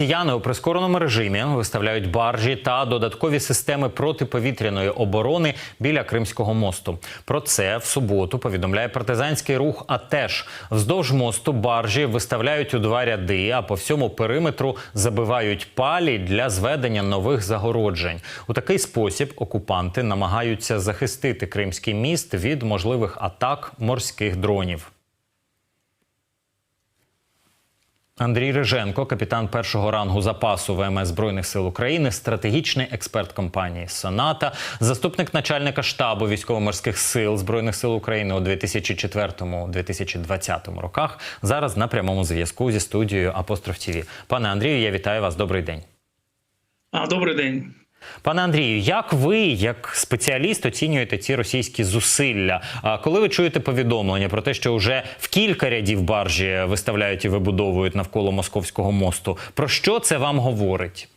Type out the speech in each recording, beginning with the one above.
Росіяни у прискореному режимі виставляють баржі та додаткові системи протиповітряної оборони біля Кримського мосту. Про це в суботу повідомляє партизанський рух. АТЕШ. вздовж мосту баржі виставляють у два ряди, а по всьому периметру забивають палі для зведення нових загороджень. У такий спосіб окупанти намагаються захистити Кримський міст від можливих атак морських дронів. Андрій Риженко, капітан першого рангу запасу ВМС Збройних сил України, стратегічний експерт компанії Соната, заступник начальника штабу військово-морських сил Збройних сил України у 2004-2020 роках. Зараз на прямому зв'язку зі студією Апостроф ТІВІ. Пане Андрію, я вітаю вас. Добрий день. А, добрий день. Пане Андрію, як ви, як спеціаліст, оцінюєте ці російські зусилля? А коли ви чуєте повідомлення про те, що вже в кілька рядів баржі виставляють і вибудовують навколо московського мосту, про що це вам говорить?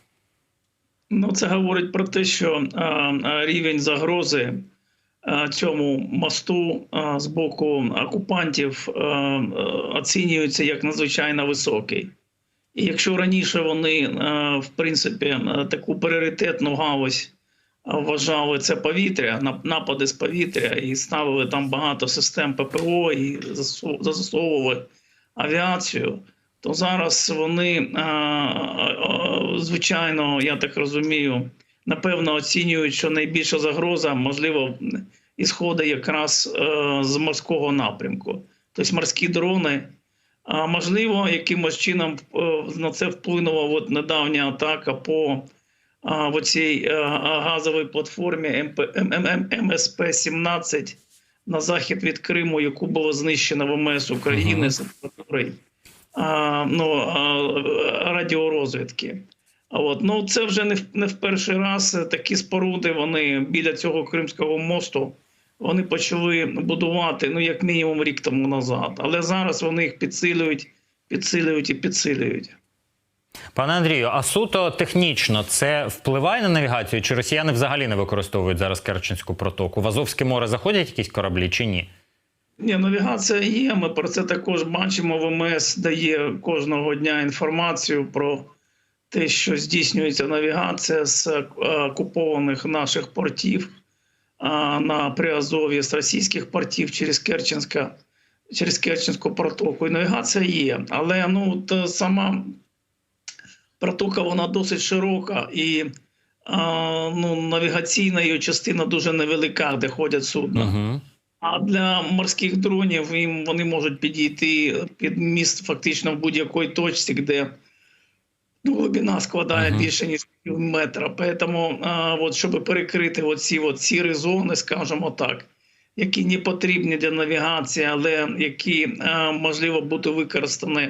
Ну, це говорить про те, що а, рівень загрози а, цьому мосту а, з боку окупантів а, оцінюється як надзвичайно високий. І якщо раніше вони, в принципі, а, таку пріоритетну галузь вважали це повітря, нап- напади з повітря, і ставили там багато систем ППО і застосовували авіацію, то зараз вони, звичайно, я так розумію, напевно оцінюють, що найбільша загроза, можливо, ісходить якраз е, з морського напрямку. Тобто морські дрони. А можливо, якимось чином е, на це вплинула от недавня атака по а, в оцій е, газовій платформі МП, М- М- М- МСП-17 на захід від Криму, яку було знищено ВМС України з апаратури а, ну, а, радіорозвідки. А От. Ну, це вже не в, не в перший раз такі споруди вони біля цього Кримського мосту вони почали будувати ну, як мінімум рік тому назад. Але зараз вони їх підсилюють, підсилюють і підсилюють. Пане Андрію, а суто технічно це впливає на навігацію? Чи росіяни взагалі не використовують зараз Керченську протоку? В Азовське море заходять якісь кораблі чи ні? Ні, навігація є. Ми про це також бачимо. ВМС дає кожного дня інформацію про те, що здійснюється навігація з е, окупованих наших портів на Приазов'ї, з російських портів через Керченська, через Керченську протоку. І навігація є. Але ну, та сама протока вона досить широка і ну, навігаційна її частина дуже невелика, де ходять судна. Угу. А для морських дронів їм вони можуть підійти під міст фактично в будь-якій точці, де глибина складає Мгм. більше ніж пів метра. Тому, а, от, щоб перекрити оці от сірі зони, скажімо так, які не потрібні для навігації, але які а, можливо бути використані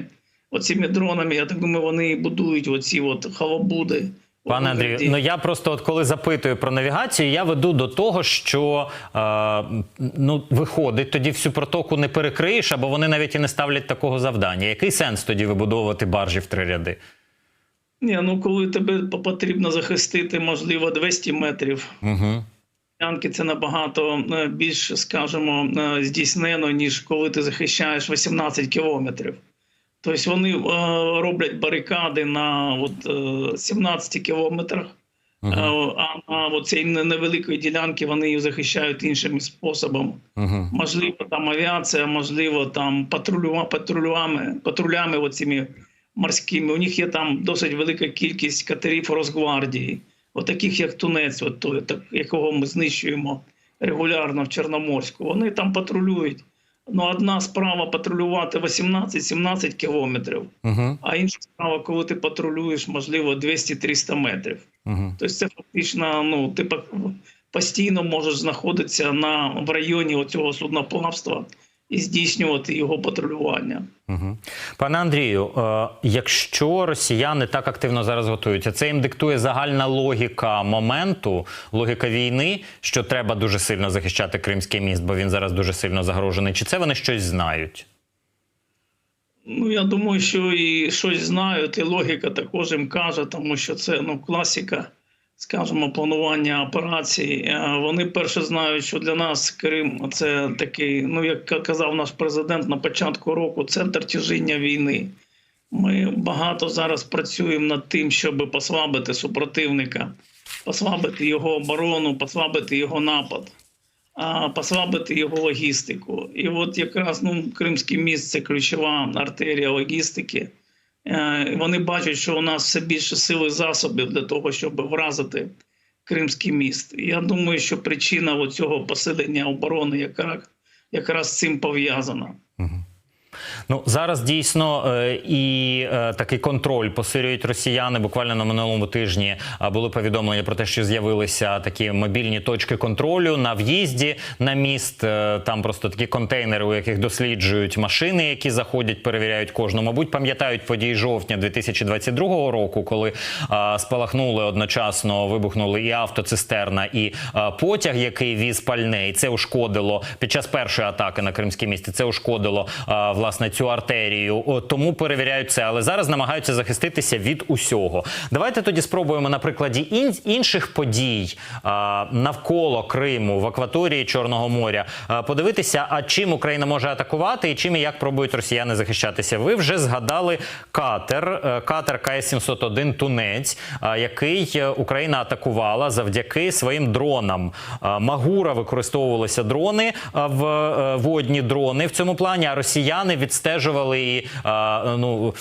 оціми дронами. Я так думаю, вони і будують оці от халабуди. Пане Андрію, ну я просто от коли запитую про навігацію, я веду до того, що е, ну виходить, тоді всю протоку не перекриєш, або вони навіть і не ставлять такого завдання. Який сенс тоді вибудовувати баржі в три ряди? Ні, ну коли тебе потрібно захистити, можливо, 200 метрів. Угу. Це набагато е, більш, скажімо, е, здійснено, ніж коли ти захищаєш 18 кілометрів. Тобто вони е, роблять барикади на от, е, 17 кілометрах, е, а на цій невеликої ділянки вони їх захищають іншим способом. Угу. Можливо, там авіація, можливо, там патрулюва, патрулями, патрулями оціми морськими. У них є там досить велика кількість катерів Росгвардії, от таких як Тунець, от, той, так, якого ми знищуємо регулярно в Чорноморську. Вони там патрулюють. Ну, одна справа патрулювати 18-17 кілометрів, Угу. а інша справа, коли ти патрулюєш, можливо, 200-300 метрів. Угу. Тобто це фактично, ну, ти по- постійно можеш знаходитися на, в районі цього судноплавства і здійснювати його патрулювання. Угу. Пане Андрію, е, якщо росіяни так активно зараз готуються, це їм диктує загальна логіка моменту, логіка війни, що треба дуже сильно захищати Кримський міст, бо він зараз дуже сильно загрожений. Чи це вони щось знають? Ну, я думаю, що і щось знають, і логіка також їм каже, тому що це ну, класика, скажімо, планування операцій. Е, Вони перше знають, що для нас Крим це такий, ну як казав наш президент на початку року, центр тяжіння війни. Ми багато зараз працюємо над тим, щоб послабити супротивника, послабити його оборону, послабити його напад, послабити його логістику. І от якраз ну, Кримський міст це ключова артерія логістики. Е, Вони бачать, що у нас все більше сили засобів для того, щоб вразити Кримський міст. Я думаю, що причина цього посилення оборони якраз, якраз цим пов'язана. Ну зараз дійсно е, і е, такий контроль посилюють росіяни. Буквально на минулому тижні е, були повідомлення про те, що з'явилися такі мобільні точки контролю на в'їзді на міст. Там просто такі контейнери, у яких досліджують машини, які заходять, перевіряють кожну. Мабуть, пам'ятають події жовтня 2022 року, коли спалахнули одночасно, вибухнули і автоцистерна, і потяг, який віз пальне. І це ушкодило під час першої атаки на Кримське місті. Це ушкодило власне цю артерію. Тому перевіряють це. Але зараз намагаються захиститися від усього. Давайте тоді спробуємо на прикладі ін- інших подій навколо Криму в акваторії Чорного моря подивитися, а чим Україна може атакувати і чим і як пробують росіяни захищатися. Ви вже згадали катер, е, катер КС-701 Тунець, який е, Україна атакувала завдяки своїм дронам. Магура використовувалися дрони в е, водні дрони в цьому плані. А росіяни відстежували і ну.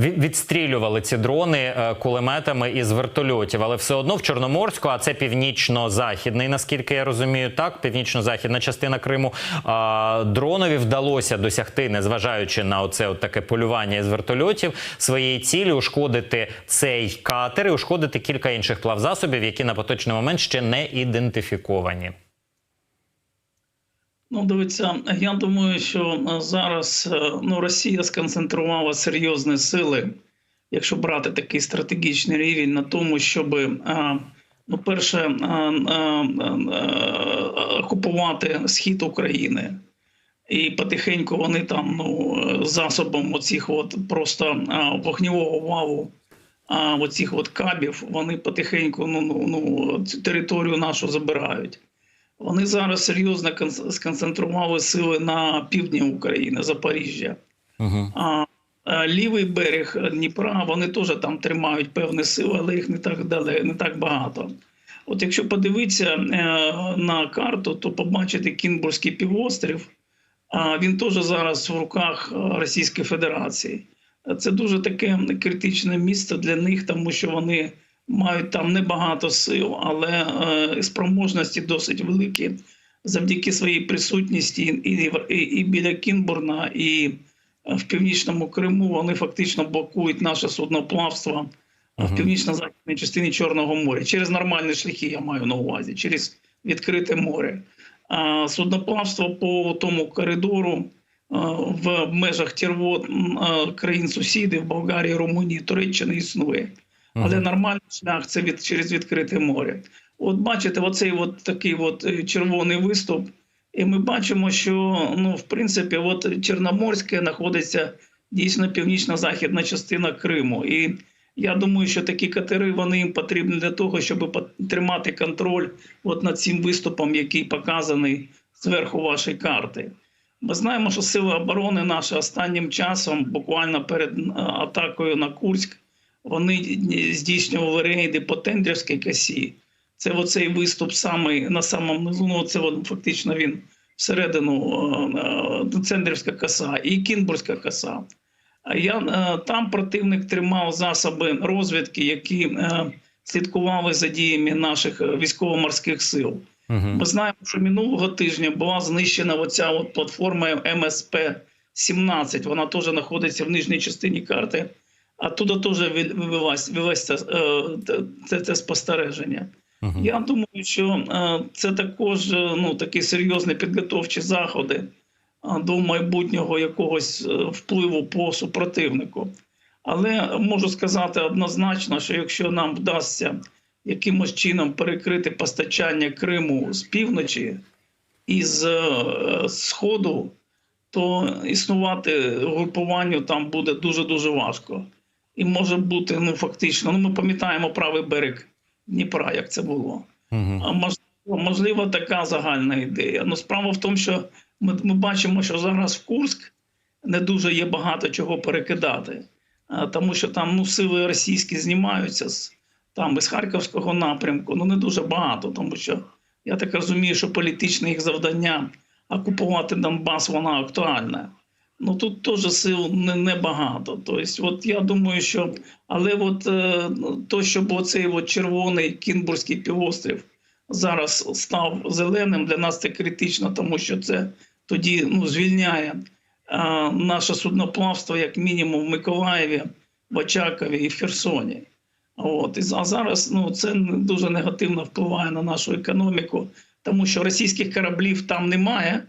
Відстрілювали ці дрони е, кулеметами із вертольотів, але все одно в Чорноморську, а це північно-західний, наскільки я розумію, так північно-західна частина Криму. Дронові вдалося досягти, незважаючи на оце от таке полювання із вертольотів, своєї цілі ушкодити цей катер і ушкодити кілька інших плавзасобів, які на поточний момент ще не ідентифіковані. Ну, дивіться, я думаю, що е, зараз е, ну, Росія сконцентрувала серйозні сили, якщо брати такий стратегічний рівень, на тому, щоб, е, ну, перше, окупувати схід України. І потихеньку вони там ну, засобом оцих от просто вогневого валу, а оцих от кабів, вони потихеньку ну, ну, ну, цю територію нашу забирають. Вони зараз серйозно сконцентрували сили на півдні України, Запоріжжя. Угу. А е, лівий берег Дніпра вони теж там тримають певні сили, але їх не так дали, не так багато. От якщо подивитися е, на карту, то побачите Кінбурзький півострів. А він теж зараз в руках е, Російської Федерації. Це дуже таке критичне місце для них, тому що вони мають там небагато сил, але е, спроможності досить великі завдяки своїй присутності і, і, і біля Кінбурна, і в північному Криму вони фактично блокують наше судноплавство в північно-західній частині Чорного моря через нормальні шляхи, я маю на увазі, через відкрите море. А судноплавство по тому коридору в межах Тірвот країн сусідів Болгарії, Румунії, Туреччини існує. Але нормальний шлях це від через відкрите море. От бачите, оцей от такий от е, червоний виступ. І ми бачимо, що ну, в принципі, от Чорноморське знаходиться дійсно північно-західна частина Криму. І я думаю, що такі катери вони їм потрібні для того, щоб тримати контроль от над цим виступом, який показаний зверху вашої карти. Ми знаємо, що сили оборони наші останнім часом, буквально перед е, атакою на Курськ, вони здійснювали рейди по Тендрівській косі. Це оцей виступ самий на самому низу, ну це от, фактично він всередину е, е, Цендрівська коса і Кінбурзька коса. А я е, там противник тримав засоби розвідки, які е, слідкували за діями наших е, військово-морських сил. Ми знаємо, що минулого тижня була знищена оця от платформа МСП-17. Вона теж знаходиться в нижній частині карти. А туди теж вивелось, вивелось це, це, спостереження. Я думаю, що е, це також е, ну, такі серйозні підготовчі заходи е, до майбутнього якогось впливу по супротивнику. Але можу сказати однозначно, що якщо нам вдасться якимось чином перекрити постачання Криму з півночі і з сходу, то існувати групуванню там буде дуже дуже важко. І може бути ну фактично. Ну ми пам'ятаємо правий берег Дніпра, як це було. А можливо, можливо, така загальна ідея. Ну справа в тому, що ми, ми бачимо, що зараз в Курськ не дуже є багато чого перекидати. е, тому що там ну, сили російські знімаються з там із Харківського напрямку. Ну не дуже багато, тому що я так розумію, що політичне їх завдання окупувати Донбас, воно актуальне. Ну тут теж сил не, небагато. Тобто, от я думаю, що але от е, то, щоб оцей от червоний Кінбурзький півострів зараз став зеленим, для нас це критично, тому що це тоді ну, звільняє е, наше судноплавство як мінімум в Миколаєві, в Очакові і в Херсоні. От а зараз ну це дуже негативно впливає на нашу економіку, тому що російських кораблів там немає.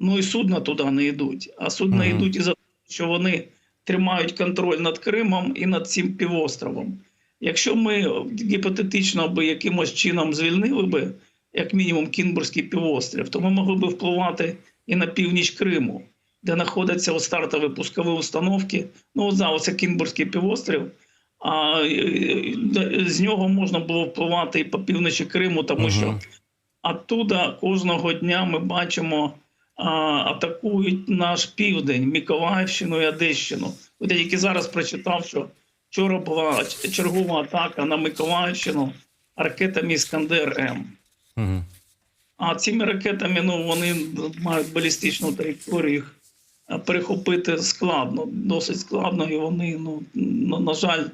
Ну і судна туди не йдуть. А судна Мгм. йдуть із за того, що вони тримають контроль над Кримом і над цим півостровом. Якщо ми гіпотетично би якимось чином звільнили би, як мінімум, Кінбурзький півострів, то ми могли би впливати і на північ Криму, де знаходяться стартові пускові установки. Ну, от зараз це Кінбурзький півострів. А з нього можна було впливати і по півночі Криму, тому що Мгм. Оттуда кожного дня ми бачимо, атакують наш південь, Миколаївщину і Одещину. От я тільки зараз прочитав, що вчора була чергова атака на Миколаївщину ракетами Іскандер М. Мгм. А цими ракетами ну, вони мають балістичну траєкторію, їх е, перехопити складно, досить складно, і вони, ну, на, на жаль,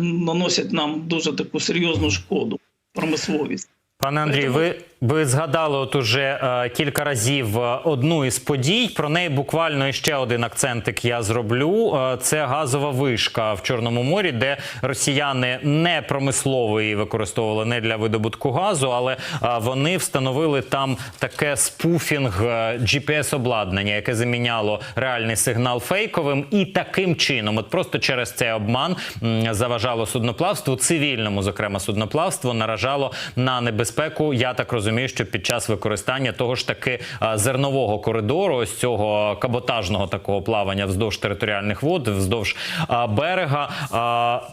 наносять нам дуже таку серйозну шкоду, промисловість. Пане Андрію, ви, ви згадали от уже е, кілька разів е, одну із подій. Про неї буквально ще один акцентик я зроблю. Е, це газова вишка в Чорному морі, де росіяни не промислово її використовували не для видобутку газу, але е, вони встановили там таке спуфінг GPS обладнання, яке заміняло реальний сигнал фейковим, і таким чином, от просто через цей обман м, заважало судноплавству, цивільному, зокрема судноплавству, наражало на небезпеку. Я так розумію, що під час використання того ж таки зернового коридору, ось цього каботажного такого плавання вздовж територіальних вод, вздовж берега.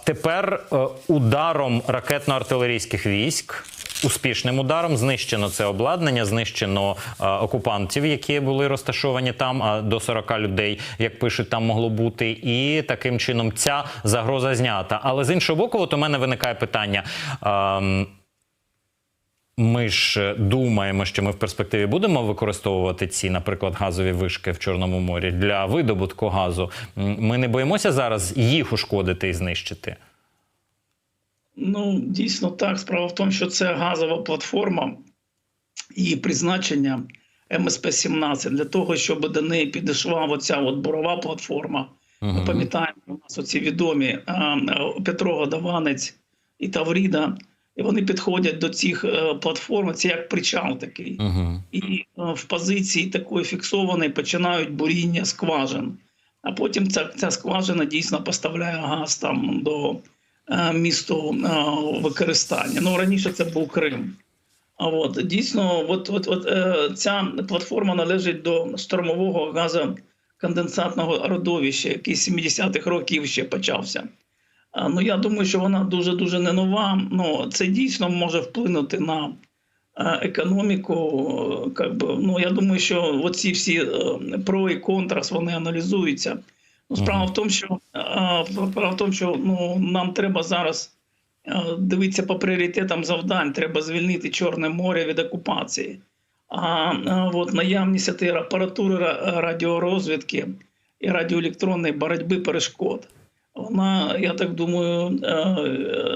Тепер е, ударом ракетно-артилерійських військ. Успішним ударом знищено це обладнання, знищено е, окупантів, які були розташовані там. А до 40 людей, як пишуть, там могло бути. І таким чином ця загроза знята. Але з іншого боку, от у мене виникає питання. ем, ми ж думаємо, що ми в перспективі будемо використовувати ці, наприклад, газові вишки в Чорному морі для видобутку газу. Ми не боїмося зараз їх ушкодити і знищити. Ну, дійсно так. Справа в тому, що це газова платформа і призначення МСП-17 для того, щоб до неї підійшла оця от бурова платформа. Ми Мгм. пам'ятаємо, у нас оці відомі а, Петро Годованець і Тавріда. І вони підходять до цих е, платформ. Це як причал такий. Мгм. І е, в позиції такої фіксованої починають буріння скважин. А потім ця, ця скважина дійсно поставляє газ там до е, місту е, використання. Ну раніше це був Крим. А от дійсно, от, от, от е, ця платформа належить до штормового газоконденсатного родовища, який з 70-х років ще почався. А, Ну я думаю, що вона дуже дуже не нова. Ну це дійсно може вплинути на е, економіку. е, Как би, ну я думаю, що оці всі е, про і контрас вони аналізуються. Ну, справа в тому, що е, справа в тому, що ну нам треба зараз е, дивитися по пріоритетам завдань. Треба звільнити Чорне море від окупації. А е, от наявність цієї апаратури радіорозвідки і радіоелектронної боротьби перешкод. Вона, я так думаю, е, е,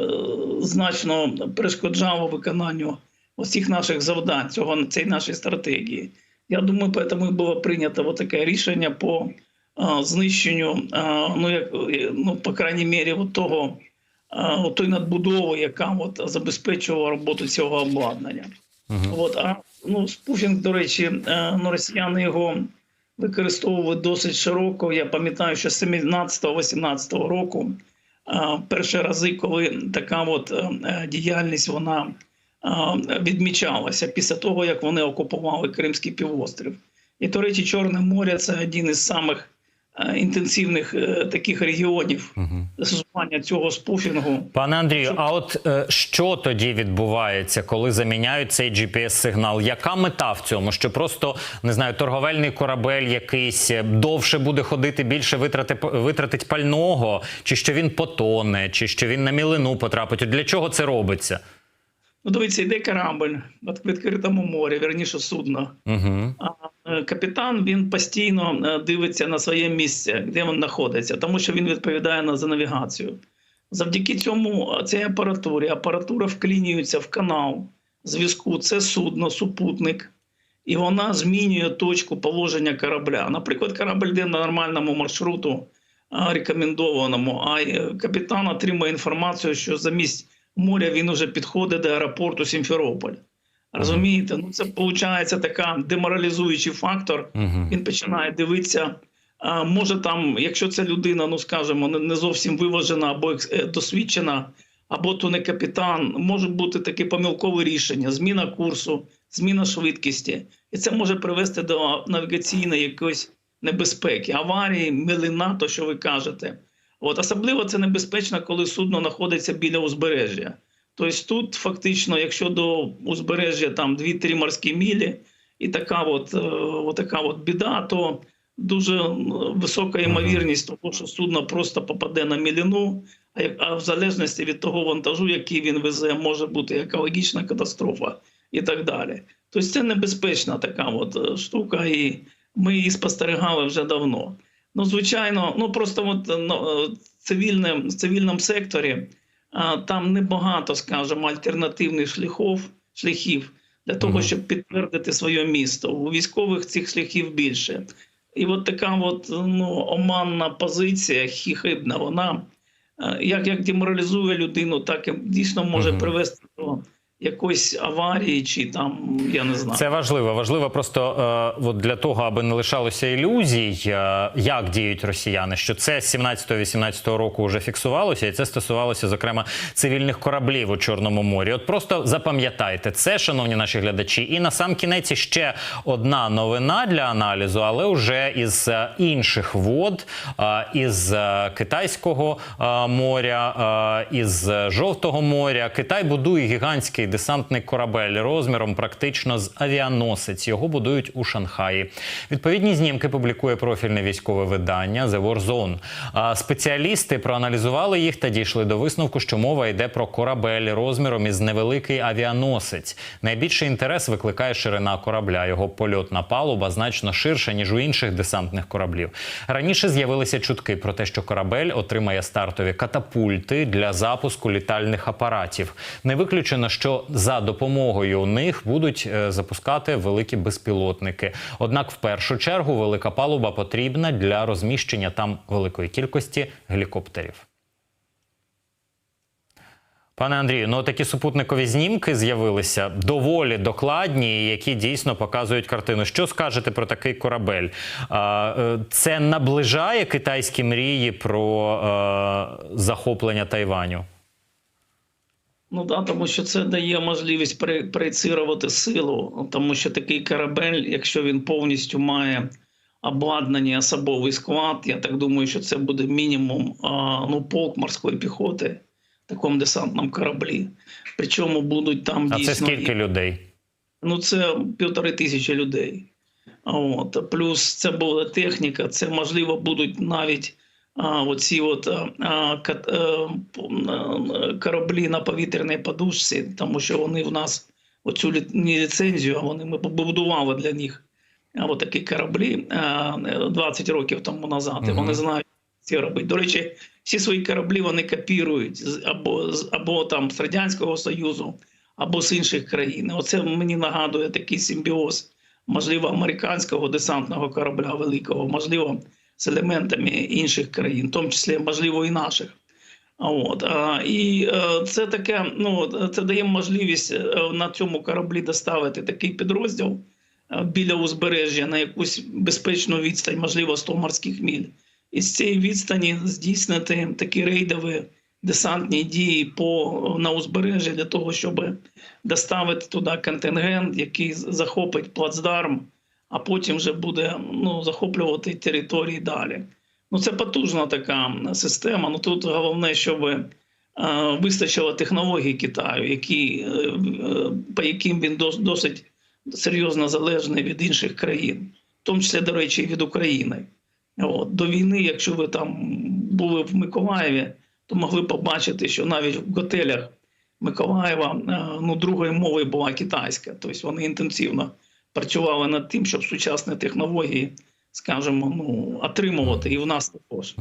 значно перешкоджала виконанню усіх наших завдань, цього цієї нашої стратегії. Я думаю, тому і було прийнято от таке рішення по е, знищенню, ну як ну, по крайній мірі, от того от той надбудови, яка от забезпечувала роботу цього обладнання. Мгм. От, а ну, спуфінг, до речі, ну, росіяни його використовують досить широко. Я пам'ятаю, що з 17-18 року перші рази, коли така от е, е, діяльність вона відмічалася після того, як вони окупували Кримський півострів. І, до речі, Чорне море це один із самих інтенсивних е, таких регіонів Угу. застосування цього спуфінгу. Пане Андрію, Щоб- а от е, що тоді відбувається, коли заміняють цей GPS-сигнал? Яка мета в цьому? Що просто не знаю, торговельний корабель якийсь е, довше буде ходити, більше витрати витратить пального, чи що він потоне, чи що він на мілину потрапить? От Для чого це робиться? Ну, дивіться, йде корабль в відкритому морі, верніше судно. Угу. Е, капітан він постійно е, дивиться на своє місце, де він знаходиться, тому що він відповідає за навігацію. Завдяки цьому е, цій апаратурі апаратура вклінюється в канал зв'язку. Це судно, супутник, і вона змінює точку положення корабля. Наприклад, корабль йде на нормальному маршруту, рекомендованому, а капітан отримує інформацію, що замість моря він уже підходить до аеропорту Сімферополь. Розумієте? Ну це виходить така деморалізуючий фактор. Він починає дивитися. А може там, якщо це людина, ну скажімо, не- не зовсім виважена або е, досвідчена, або то не капітан, може бути таке помилкове рішення, зміна курсу, зміна швидкості, і це може привести до навігаційної якоїсь небезпеки, аварії, милина, то що ви кажете. От особливо це небезпечно, коли судно знаходиться біля узбережжя. Тобто тут фактично, якщо до узбережжя там 2-3 морські мілі, і така от, е, от така от біда, то дуже е, висока ймовірність того, що судно просто попаде на міліну, а, в залежності від того вантажу, який він везе, може бути екологічна катастрофа і так далі. Тобто це небезпечна така от е, штука, і ми її спостерігали вже давно. Ну, звичайно, ну просто от, ну, цивільне, в цивільному секторі там небагато, скажімо, альтернативних шляхів, шляхів для того, щоб підтвердити своє місто. У військових цих шляхів більше. І от така от, ну, оманна позиція, хихибна, вона е, як, як деморалізує людину, так і дійсно може привести до якоїсь аварії, чи там, я не знаю. Це важливо. Важливо просто е, от для того, аби не лишалося ілюзій, е, як діють росіяни. Що це з 17-18 року вже фіксувалося, і це стосувалося, зокрема, цивільних кораблів у Чорному морі. От просто запам'ятайте це, шановні наші глядачі. І на сам кінець ще одна новина для аналізу, але вже із е, інших вод, е, із е, Китайського е, моря, е, із Жовтого моря. Китай будує гігантський десантний корабель розміром практично з авіаносець. Його будують у Шанхаї. Відповідні знімки публікує профільне військове видання The War. А Спеціалісти проаналізували їх та дійшли до висновку, що мова йде про корабель розміром із невеликий авіаносець. Найбільший інтерес викликає ширина корабля. Його польотна палуба значно ширша ніж у інших десантних кораблів. Раніше з'явилися чутки про те, що корабель отримає стартові катапульти для запуску літальних апаратів. Не виключено, що за допомогою них будуть е, запускати великі безпілотники. Однак, в першу чергу, велика палуба потрібна для розміщення там великої кількості гелікоптерів. Пане Андрію, ну такі супутникові знімки з'явилися доволі докладні, які дійсно показують картину. Що скажете про такий корабель? Е, Це наближає китайські мрії про е, захоплення Тайваню? Ну да, тому що це дає можливість при- проєцирувати силу, тому що такий корабель, якщо він повністю має обладнання, особовий склад, я так думаю, що це буде мінімум а, ну, полк морської піхоти в такому десантному кораблі. Причому будуть там А дійсно це скільки людей? Ну, це півтори тисячі людей. От. Плюс це буде техніка, це можливо будуть навіть оці от, е, п- е, кораблі на повітряній подушці, тому що вони в нас оцю не ліцензію, а вони ми побудували для них такі кораблі а, 20 років тому назад. І вони знають, це робити. До речі, всі свої кораблі вони копірують або, або там з Радянського Союзу, або з інших країн. Оце мені нагадує такий симбіоз, можливо, американського десантного корабля великого, можливо, з елементами інших країн, в тому числі, можливо, і наших. От і е, це таке. Ну це дає можливість е, на цьому кораблі доставити такий підрозділ е, біля узбережжя на якусь безпечну відстань, можливо, 100 морських міль, і з цієї відстані здійснити такі рейдові десантні дії по на узбережжя для того, щоб доставити туди контингент, який захопить плацдарм, а потім вже буде ну, захоплювати території далі. Ну, це потужна така система. Ну тут головне, щоб е, вистачило технологій Китаю, які, е, е, по яким він дос- досить серйозно залежний від інших країн, в тому числі, до речі, від України. От. До війни, якщо ви там були в Миколаєві, то могли побачити, що навіть в готелях Миколаєва ну, другою мовою була китайська. Тобто вони інтенсивно працювали над тим, щоб сучасні технології, скажімо, ну, отримувати і в нас також.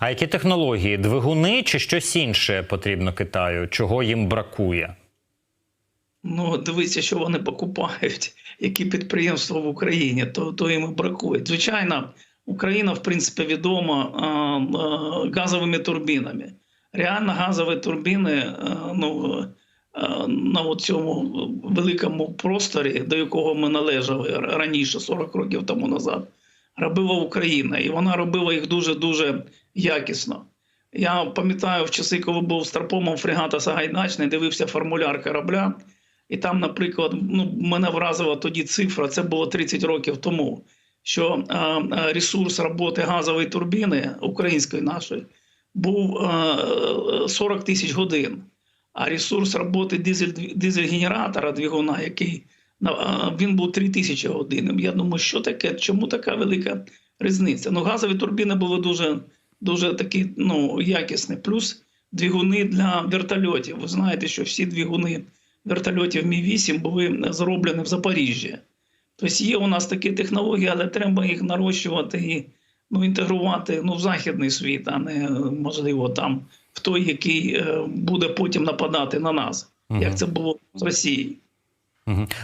А які технології? Двигуни чи щось інше потрібно Китаю? Чого їм бракує? Ну, дивіться, що вони покупають, які підприємства в Україні, то, то їм і бракує. Звичайно, Україна, в принципі, відома а, а, газовими турбінами. Реально газові турбіни а, ну, а, на цьому великому просторі, до якого ми належали раніше, 40 років тому назад, робила Україна. І вона робила їх дуже-дуже якісно. Я пам'ятаю в часи, коли був старпомом фрегата Сагайдачний, дивився формуляр корабля. І там, наприклад, ну, мене вразила тоді цифра, це було 30 років тому, що е, е, ресурс роботи газової турбіни української нашої був е, 40 тисяч годин, а ресурс роботи дизель, дизель-генератора двигуна, який він був 3 тисячі годин. Я думаю, що таке, чому така велика різниця? Ну, газові турбіни були дуже, дуже такі ну, якісні. Плюс двигуни для вертольотів. Ви знаєте, що всі двигуни вертольотів Мі-8 були зроблені в Запоріжжі. Тобто є у нас такі технології, але треба їх нарощувати і ну, інтегрувати ну, в західний світ, а не можливо там в той, який е, буде потім нападати на нас, як це було з Росією.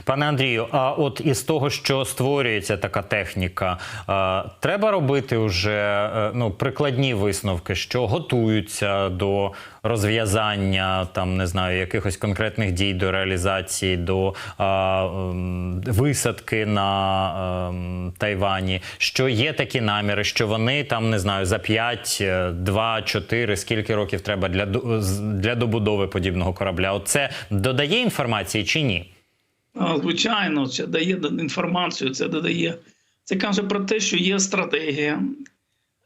Пане Андрію, а от із того, що створюється така техніка, е, треба робити вже е, ну, прикладні висновки, що готуються до розв'язання там не знаю якихось конкретних дій до реалізації, до е, ем, висадки на ем, Тайвані, що є такі наміри, що вони там не знаю за 5, 2, 4, скільки років треба для, для добудови подібного корабля. От це додає інформації чи ні? Звичайно, це дає інформацію, це додає. Це каже про те, що є стратегія,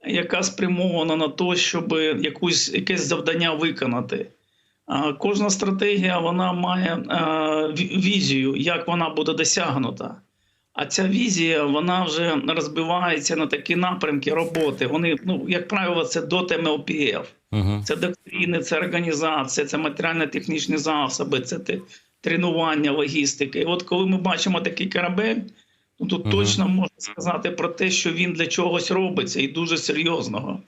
яка спрямована на те, щоб якусь, якесь завдання виконати. Кожна стратегія вона має візію, як вона буде досягнута. А ця візія вона вже розбивається на такі напрямки роботи. Вони, ну, як правило, це до МЛПФ. Угу. Це доктрини, це організація, це матеріально-технічні засоби, це тренування, логістики. І от коли ми бачимо такий корабель, ну тут Мгм. точно можна сказати про те, що він для чогось робиться і дуже серйозного.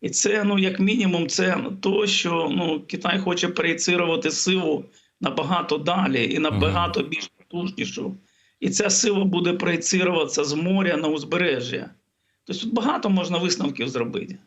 І це, ну, як мінімум, це то, що ну, Китай хоче проєцирувати силу набагато далі і набагато більш потужнішу. І ця сила буде проєцируватися з моря на узбережжя. Тобто тут багато можна висновків зробити.